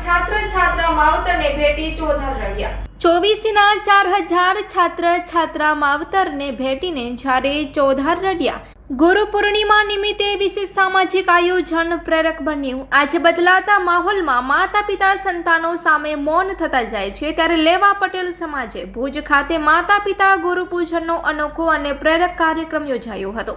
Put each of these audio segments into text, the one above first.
છાત્ર છાત્રા માવતરને ભેટી ચોધાર રડ્યા. ચોવીસીના ચાર હજાર છાત્ર છાત્રા માવતરને ભેટીને જ્યારે ચોધાર રડ્યા. ગુરુ પૂર્ણિમા નિમિત્તે વિશેષ સામાજિક આયોજન પ્રેરક બન્યું. આજે બદલાતા માહોલમાં માતા પિતા સંતાનો સામે મૌન થતા જાય છે. ત્યારે લેવા પટેલ સમાજે ભુજ ખાતે માતા પિતા ગુરુ પૂજનનો અનોખો અને પ્રેરક કાર્યક્રમ યોજાયો હતો.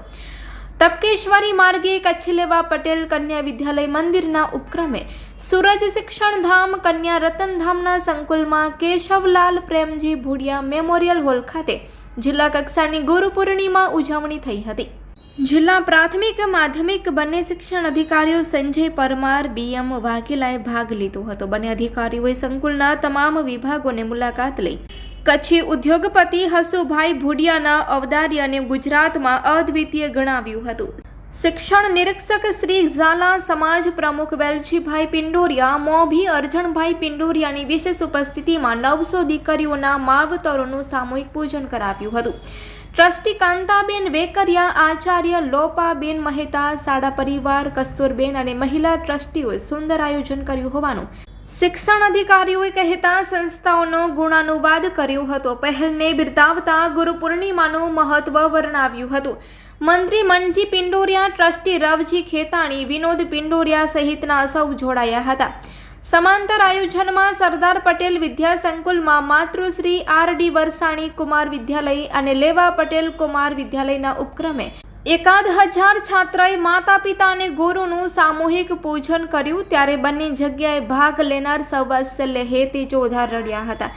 ટપકેશ્વરી માર્ગે કચ્છી લેવા પટેલ કન્યા વિદ્યાલય મંદિરના ઉપક્રમે સૂરજ શિક્ષણ ધામ, કન્યા રતનધામના સંકુલમાં કેશવલાલ પ્રેમજી ભુડિયા મેમોરિયલ હોલ ખાતે જિલ્લા કક્ષાની ગુરુ પૂર્ણિમા ઉજવણી થઈ હતી. જિલ્લા પ્રાથમિક માધ્યમિક બંને શિક્ષણ અધિકારીઓ સંજય પરમાર બીએમ વાઘેલાએ ભાગ લીધો હતો. બંને અધિકારીઓએ સંકુલના તમામ વિભાગોને મુલાકાત લઈ કચ્છી ઉદ્યોગપતિ હસુભાઈ ભુડિયાના અવદાર્યને ગુજરાતમાં અદ્વિતીય ગણાવ્યું હતું. શિક્ષણ નિરીક્ષક શ્રી ઝાલા સમાજ પ્રમુખ વેલજીભાઈ પિંડોરિયા, મોભી અર્જણભાઈ પિંડોરિયાની વિશેષ ઉપસ્થિતિમાં નવસો દીકરીઓના માવતરોનું સામૂહિક પૂજન કરાવ્યું હતું. ટ્રસ્ટી કાંતાબેન વેકરિયા, આચાર્ય લોપાબેન મહેતા સાડા પરિવાર, કસ્તુરબેન અને મહિલા ટ્રસ્ટીઓએ સુંદર આયોજન કર્યું હોવાનું શિક્ષણ અધિકારીઓએ કહેતા સંસ્થાઓનો ગુણાનુવાદ કર્યો હતો. પહેલને બિરદાવતા ગુરુ પૂર્ણિમાનું મહત્વ વર્ણવ્યું હતું. મંત્રી મનજી પિંડોરિયા, ટ્રસ્ટી રવજી ખેતાણી, વિનોદ પિંડોરિયા સહિતના સૌ જોડાયા હતા. સમાંતર આયોજનમાં સરદાર પટેલ વિદ્યા સંકુલમાં માતૃશ્રી આર ડી વરસાણી કુમાર વિદ્યાલય અને લેવા પટેલ કુમાર વિદ્યાલયના ઉપક્રમે એકાદ હજાર છાત્રએ માતા પિતા અને ગુરુનું સામૂહિક પૂજન કર્યું, ત્યારે બંને જગ્યાએ ભાગ લેનાર સૌ વાત્સલ્ય હેતે ચોધાર રડ્યા હતા.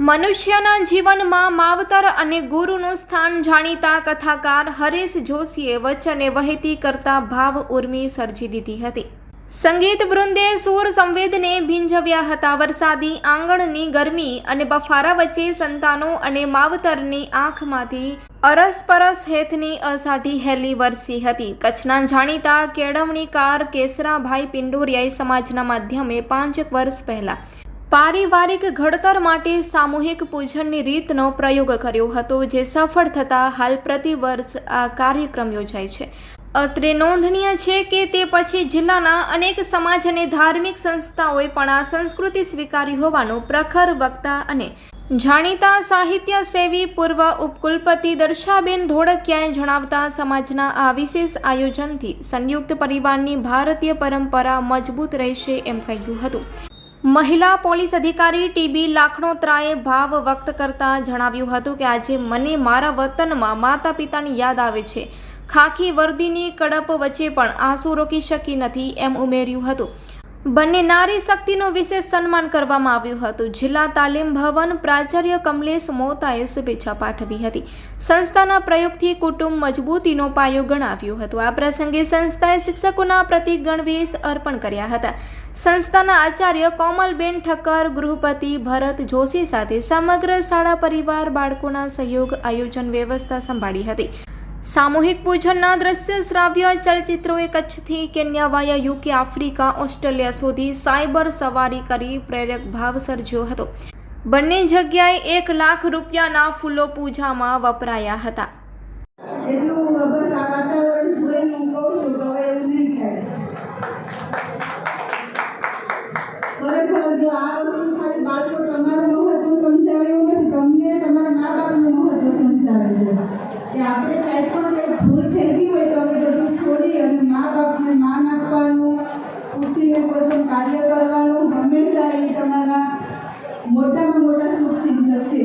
મનુષ્યના જીવનમાં માવતર અને ગુરુનું સ્થાન જાણીતા કથાકાર હરેશ જોશીએ વચને વહેતી કરતા ભાવ ઉર્મી સર્જી દીધી હતી. સંગીત વૃંદે સૂર સંવેદને ભીંજવ્યા હતા. વરસાદી આંગણની ગરમી અને બફારા વચ્ચે સંતાનો અને માવતરની આંખમાંથી અરસપરસ હેતની અસાઠી હેલી વરસી હતી. કચ્છના જાણીતા કેળવણીકાર કેસરાભાઈ પિંડોરિયાએ સમાજના માધ્યમે પાંચેક વર્ષ પહેલા પારિવારિક ઘડતર માટે સામૂહિક પૂજનની રીતનો પ્રયોગ કર્યો હતો, જે સફળ થતાં હાલ પ્રતિવર્ષ આ કાર્યક્રમ યોજાય છે. અત્રે નોંધનીય છે કે તે પછી જિલ્લાના અનેક સમાજ અને ધાર્મિક સંસ્થાઓએ પણ આ સંસ્કૃતિ સ્વીકારી હોવાનું પ્રખર વક્તા અને જાણીતા સાહિત્ય સેવી પૂર્વ ઉપકુલપતિ દર્શાબેન ધોળકિયાએ જણાવતા, સમાજના આ વિશેષ આયોજનથી સંયુક્ત પરિવારની ભારતીય પરંપરા મજબૂત રહેશે એમ કહ્યું હતું. મહિલા પોલીસ અધિકારી ટીબી લાખણોત્રાએ ભાવ વ્યક્ત કરતા જણાવ્યું હતું કે આજે મને મારા વતનમાં માતા પિતાની યાદ આવે છે. ખાખી વર્દીની કડપ વચ્ચે પણ આંસુ રોકી શકી નથી એમ ઉમેર્યું હતું. બંને નારી શક્તિનું વિશેષ સન્માન કરવામાં આવ્યું હતું. જિલ્લા તાલીમ ભવન પ્રાચાર્ય કમલેશ મોતાએ શુભેચ્છા પાઠવી હતી. સંસ્થાના પ્રયોગથી કુટુંબ મજબૂતીનો પાયો ગણાવ્યો હતો. આ પ્રસંગે સંસ્થાએ શિક્ષકોના પ્રતિક ગણવેશ અર્પણ કર્યા હતા. સંસ્થાના આચાર્ય કોમલબેન ઠક્કર, ગૃહપતિ ભરત જોશી સાથે સમગ્ર શાળા પરિવાર બાળકોના સહયોગ, આયોજન વ્યવસ્થા સંભાળી હતી. સામૂહિક પૂજનના દ્રશ્ય શ્રાવ્ય ચલચિત્રોએ કચ્છથી કેન્યાવાયા યુકે આફ્રિકા ઓસ્ટ્રેલિયા સુધી સાયબર સવારી કરી પ્રેરક ભાવ સર્જ્યો હતો બંને જગ્યાએ એક લાખ રૂપિયાના ફૂલો પૂજામાં વપરાયા હતા એટલું બસ આ વાતાવરણ જોઈને હું કહું છું કે હવે એવું નહીં થાય ખરેખર જો આ વસ્તુ ખાલી બાળકો તમારું મહત્વ સમજાવે એવું નથી તમને તમારા મા બાપનું મહત્વ સમજાવે છે કે આપણે કાંઈ પણ કંઈ ભૂલ ગઈ હોય તો અમે બધું છોડી અને મા બાપને માન આપવાનું પૂછીને કોઈ પણ કાર્ય કરવાનું. હંમેશા એ તમારા મોટામાં મોટા સુખ સિદ્ધ છે